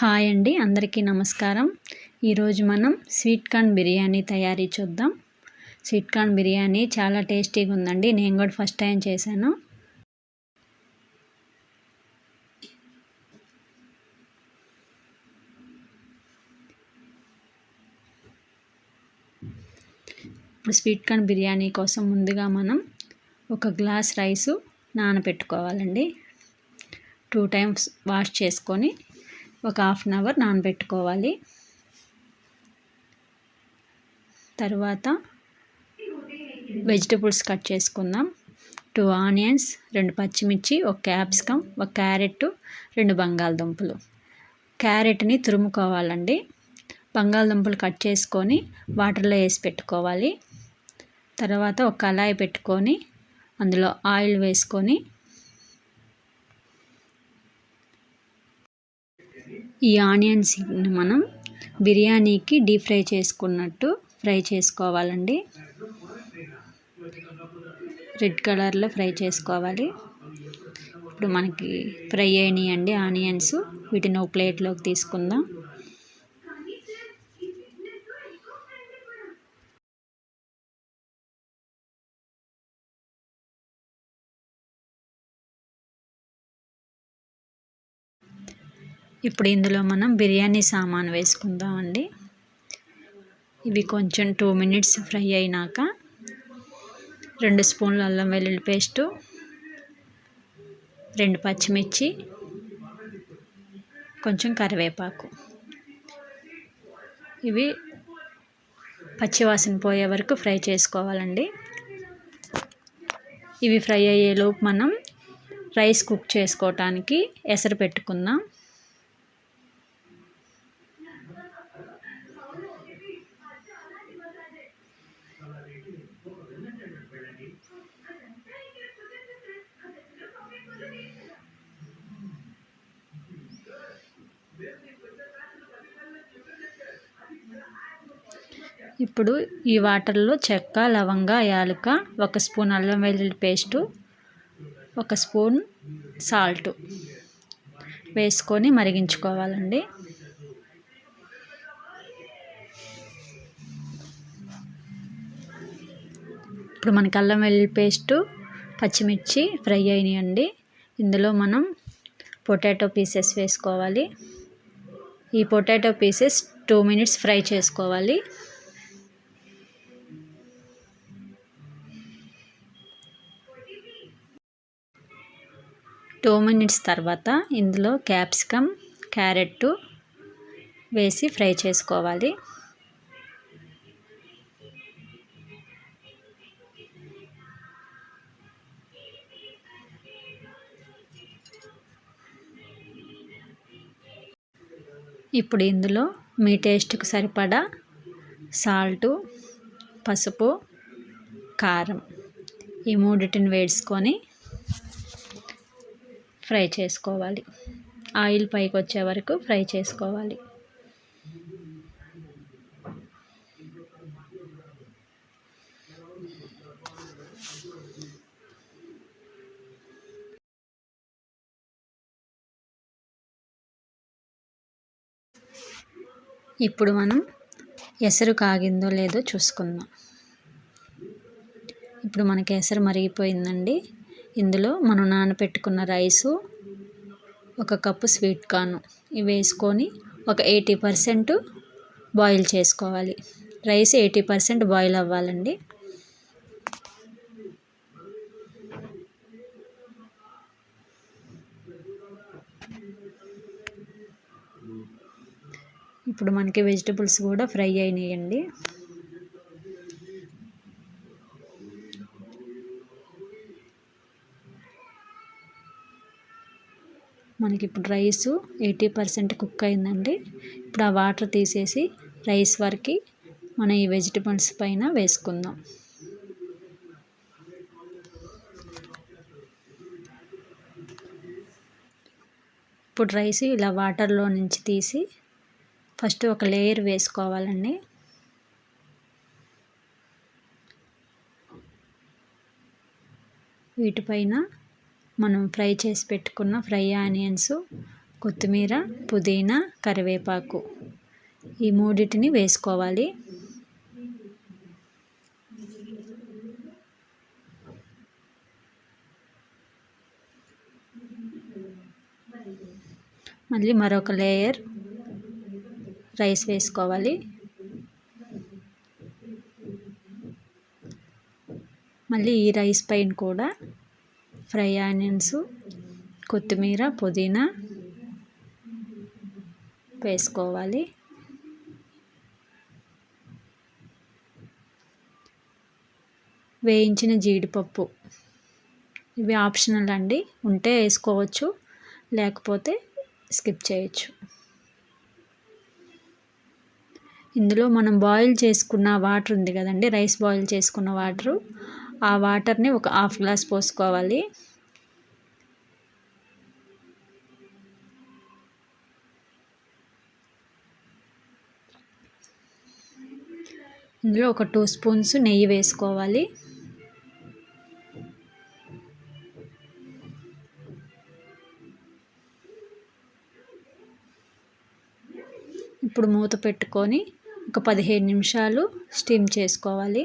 Hi అండి అందరికీ నమస్కారం. ఈరోజు మనం స్వీట్ కార్న్ బిర్యానీ తయారీ చూద్దాం. స్వీట్ కార్న్ బిర్యానీ చాలా టేస్టీగా ఉందండి నేను కూడా ఫస్ట్ టైం చేశాను. ఇప్పుడు స్వీట్ కార్న్ బిర్యానీ కోసం ముందుగా మనం ఒక గ్లాస్ రైసు నానబెట్టుకోవాలండి. టూ టైమ్స్ వాష్ చేసుకొని ఒక హాఫ్ అన్ అవర్ నానబెట్టుకోవాలి. తర్వాత వెజిటబుల్స్ కట్ చేసుకుందాం. టూ ఆనియన్స్ రెండు పచ్చిమిర్చి ఒక క్యాప్సికమ్ ఒక క్యారెట్ రెండు బంగాళదుంపలు. క్యారెట్ని తురుముకోవాలండి. బంగాళదుంపలు కట్ చేసుకొని వాటర్లో వేసి పెట్టుకోవాలి. తర్వాత ఒక కళాయి పెట్టుకొని అందులో ఆయిల్ వేసుకొని ఈ ఆనియన్స్ మనం బిర్యానీకి డీప్ ఫ్రై చేసుకున్నట్టు ఫ్రై చేసుకోవాలండి. రెడ్ కలర్లో ఫ్రై చేసుకోవాలి. ఇప్పుడు మనకి ఫ్రై అయినాయండి ఆనియన్స్. వీటిని ఒక ప్లేట్లోకి తీసుకుందాం. ఇప్పుడు ఇందులో మనం బిర్యానీ సామాన్ వేసుకుందామండి. ఇవి కొంచెం టూ మినిట్స్ ఫ్రై అయినాక రెండు స్పూన్లు అల్లం వెల్లుల్లి పేస్టు రెండు పచ్చిమిర్చి కొంచెం కరివేపాకు. ఇవి పచ్చివాసన పోయే వరకు ఫ్రై చేసుకోవాలండి. ఇవి ఫ్రై అయ్యేలోపు మనం రైస్ కుక్ చేసుకోవటానికి ఎసరు పెట్టుకుందాం. ఇప్పుడు ఈ వాటర్లో చెక్క లవంగ యాలక ఒక స్పూన్ అల్లం వెల్లుల్లి పేస్టు ఒక స్పూన్ సాల్ట్ వేసుకొని మరిగించుకోవాలండి. ఇప్పుడు మనకి అల్లం వెల్లుల్లి పేస్టు పచ్చిమిర్చి ఫ్రై అయినాయండి. ఇందులో మనం పొటాటో పీసెస్ వేసుకోవాలి. ఈ potato pieces two minutes fry చేసుకోవాలి. టూ మినిట్స్ తర్వాత ఇందులో క్యాప్సికమ్ క్యారెట్ వేసి ఫ్రై చేసుకోవాలి. ఇప్పుడు ఇందులో మీ టేస్ట్కి సరిపడా సాల్టు పసుపు కారం ఈ మూడిటిని వేసుకొని ఫ్రై చేసుకోవాలి. ఆయిల్ పైకి వచ్చే వరకు ఫ్రై చేసుకోవాలి. ఇప్పుడు మనం ఎసరు కాగిందో లేదో చూసుకుందాం. ఇప్పుడు మనకి ఎసరు మరిగిపోయిందండి. ఇందులో మనం నానబెట్టుకున్న రైసు ఒక కప్పు స్వీట్ కార్న్ ఇవి వేసుకొని ఒక ఎయిటీ పర్సెంట్ బాయిల్ చేసుకోవాలి. రైస్ ఎయిటీ పర్సెంట్ బాయిల్ అవ్వాలండి. ఇప్పుడు మనకి వెజిటబుల్స్ కూడా ఫ్రై అయినాయండి. మనకి ఇప్పుడు రైస్ ఎయిటీ పర్సెంట్ కుక్ అయిందండి. ఇప్పుడు ఆ వాటర్ తీసేసి రైస్ వరకు మనం ఈ వెజిటబుల్స్ పైన వేసుకుందాం. ఇప్పుడు రైస్ ఇలా వాటర్లో నుంచి తీసి ఫస్ట్ ఒక లేయర్ వేసుకోవాలండి. వీటిపైన మనం ఫ్రై చేసి పెట్టుకున్న ఫ్రై ఆనియన్స్ కొత్తిమీర పుదీనా కరివేపాకు ఈ మూడింటిని వేసుకోవాలి. మళ్ళీ మరొక లేయర్ రైస్ వేసుకోవాలి. మళ్ళీ ఈ రైస్ పైన కూడా ఫ్రై ఆనియన్స్ కొత్తిమీర పుదీనా వేసుకోవాలి. వేయించిన జీడిపప్పు. ఇవి ఆప్షనల్ అండి. ఉంటే వేసుకోవచ్చు లేకపోతే స్కిప్ చేయొచ్చు. ఇందులో మనం బాయిల్ చేసుకున్న వాటర్ ఉంది కదండి రైస్ బాయిల్ చేసుకున్న వాటరు. ఆ వాటర్ని ఒక హాఫ్ గ్లాస్ పోసుకోవాలి. ఇందులో ఒక టూ స్పూన్స్ నెయ్యి వేసుకోవాలి. ఇప్పుడు మూత పెట్టుకొని ఒక పదిహేను నిమిషాలు స్టీమ్ చేసుకోవాలి.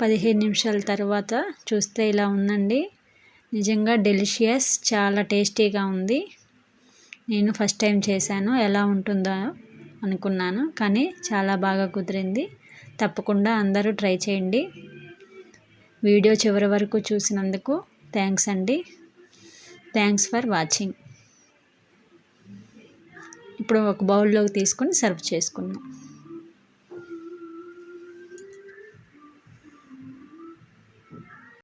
పదిహేను నిమిషాల తర్వాత చూస్తే ఇలా ఉందండి. నిజంగా డెలిషియస్ చాలా టేస్టీగా ఉంది. నేను ఫస్ట్ టైం చేశాను ఎలా ఉంటుందో అనుకున్నాను కానీ చాలా బాగా కుదిరింది. తప్పకుండా అందరూ ట్రై చేయండి. వీడియో చివరి వరకు చూసినందుకు థ్యాంక్స్ అండి. Thanks for watching. ఇప్పుడు ఒక బౌల్లోకి తీసుకొని సర్వ్ చేసుకుందాం.